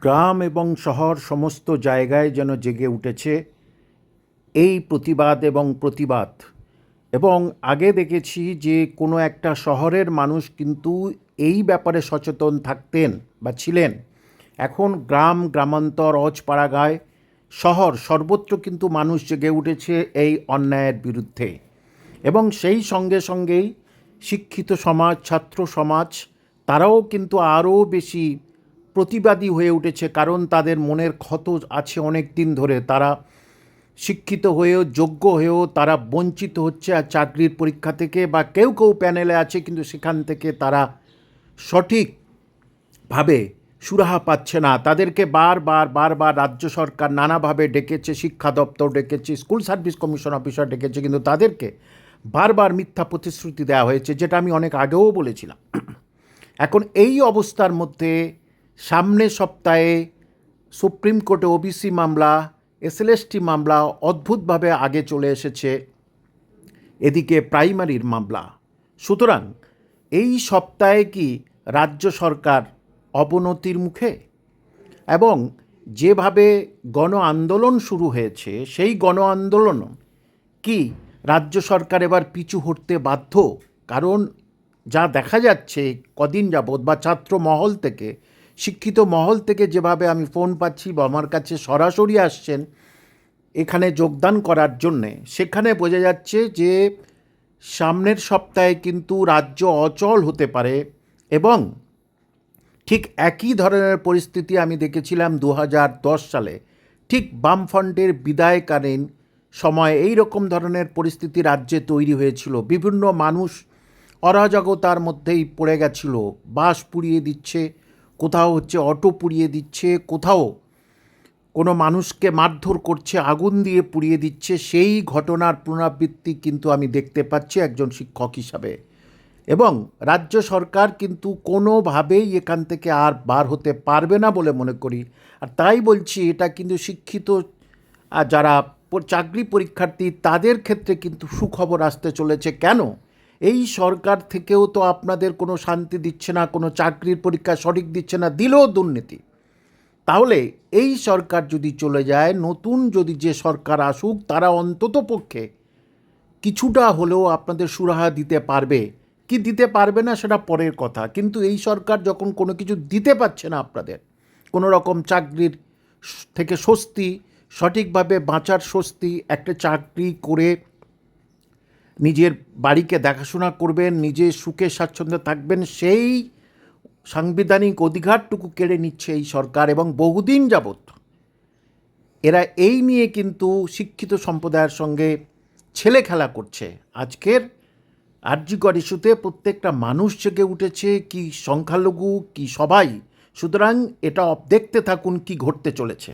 গ্রাম এবং শহর সমস্ত জায়গায় যেন জেগে উঠেছে এই প্রতিবাদ এবং প্রতিবাদ। এবং আগে দেখেছি যে কোনো একটা শহরের মানুষ কিন্তু এই ব্যাপারে সচেতন থাকতেন বা ছিলেন। এখন গ্রাম, গ্রামান্তর, অজপাড়াগায়, শহর সর্বত্র কিন্তু মানুষ জেগে উঠেছে এই অন্যায়ের বিরুদ্ধে। এবং সেই সঙ্গে সঙ্গেই শিক্ষিত সমাজ, ছাত্র সমাজ, তারাও কিন্তু আরও বেশি প্রতিবাদী হয়ে উঠেছে কারণ তাদের মনের ক্ষত আছে অনেক দিন ধরে। তারা শিক্ষিত হয়েও, যোগ্য হয়েও তারা বঞ্চিত হচ্ছে আর চাকরির পরীক্ষা থেকে বা কেউ কেউ প্যানেলে আছে কিন্তু সেখান থেকে তারা সঠিকভাবে সুরাহা পাচ্ছে না। তাদেরকে বারবার বারবার রাজ্য সরকার নানাভাবে ডেকেছে, শিক্ষা দপ্তর ডেকেছে, স্কুল সার্ভিস কমিশন অফিসার ডেকেছে কিন্তু তাদেরকে বারবার মিথ্যা প্রতিশ্রুতি দেওয়া হয়েছে, যেটা আমি অনেক আগেও বলেছিলাম। এখন এই অবস্থার মধ্যে সামনের সপ্তাহে সুপ্রিম কোর্টে ওবিসি মামলা এসএলএসটি মামলা অদ্ভুতভাবে আগে চলে এসেছে। এদিকে প্রাইমারির মামলা। সুতরাং এই সপ্তাহে কি রাজ্য সরকার অবনতির মুখে? এবং যেভাবে গণ আন্দোলন শুরু হয়েছে, সেই গণ আন্দোলন কি রাজ্য সরকার এবার পিছু হটতে বাধ্য? কারণ যা দেখা যাচ্ছে কদিন যাবৎ বা ছাত্র মহল থেকে শিক্ষিত মহল থেকে যেভাবে আমি ফোন পাচ্ছি বা আমার কাছে সরাসরি আসছেন, এখানে যোগদান করার জন্যে, সেখানে বোঝা যাচ্ছে যে সামনের সপ্তাহে কিন্তু রাজ্য অচল হতে পারে এবং ঠিক একই ধরনের পরিস্থিতি আমি দেখেছিলাম দু হাজার দশ সালে। ঠিক বামফ্রন্টের বিদায়কালীন সময় এই রকম ধরনের পরিস্থিতি রাজ্যে তৈরি হয়েছিল। বিভিন্ন মানুষ অরাজকতার মধ্যেই পড়ে গেছিল বাস পুড়িয়ে দিচ্ছে কোথাও হচ্ছে অটো পুড়িয়ে দিচ্ছে, কোথাও কোনো মানুষকে মারধর করছে, আগুন দিয়ে পুড়িয়ে দিচ্ছে, সেই ঘটনার পুনরাবৃত্তি কিন্তু আমি দেখতে পাচ্ছি একজন শিক্ষক হিসাবে। এবং রাজ্য সরকার কিন্তু কোনোভাবেই এখান থেকে আর বার হতে পারবে না বলে মনে করি। আর তাই বলছি, এটা কিন্তু শিক্ষিত যারা চাকরি পরীক্ষার্থী, তাদের ক্ষেত্রে কিন্তু সুখবর আসতে চলেছে। কেন? এই সরকার থেকেও তো আপনাদের কোনো শান্তি দিচ্ছে না, কোনো চাকরির পরীক্ষা সঠিক দিচ্ছে না দিলেও দুর্নীতি। তাহলে এই সরকার যদি চলে যায়, নতুন যদি যে সরকার আসুক, তারা অন্তত পক্ষে কিছুটা হলেও আপনাদের সুরাহা দিতে পারবে। কি দিতে পারবে না সেটা পরের কথা, কিন্তু এই সরকার যখন কোনো কিছু দিতে পারছে না আপনাদের, কোনো রকম চাকরির থেকে স্বস্তি, সঠিকভাবে বাঁচার স্বস্তি, একটা চাকরি করে নিজের বাড়িকে দেখাশোনা করবেন নিজে সুখে স্বাচ্ছন্দ্যে থাকবেন, সেই সাংবিধানিক অধিকারটুকু কেড়ে নিচ্ছে এই সরকার এবং বহুদিন যাবৎ এরা এই নিয়ে কিন্তু শিক্ষিত সম্প্রদায়ের সঙ্গে ছেলে খেলা করছে। আজকের আর্যিকর ইস্যুতে প্রত্যেকটা মানুষ জেগে উঠেছে, কি সংখ্যালঘু, কি সবাই। সুতরাং এটা দেখতে থাকুন কি ঘটতে চলেছে।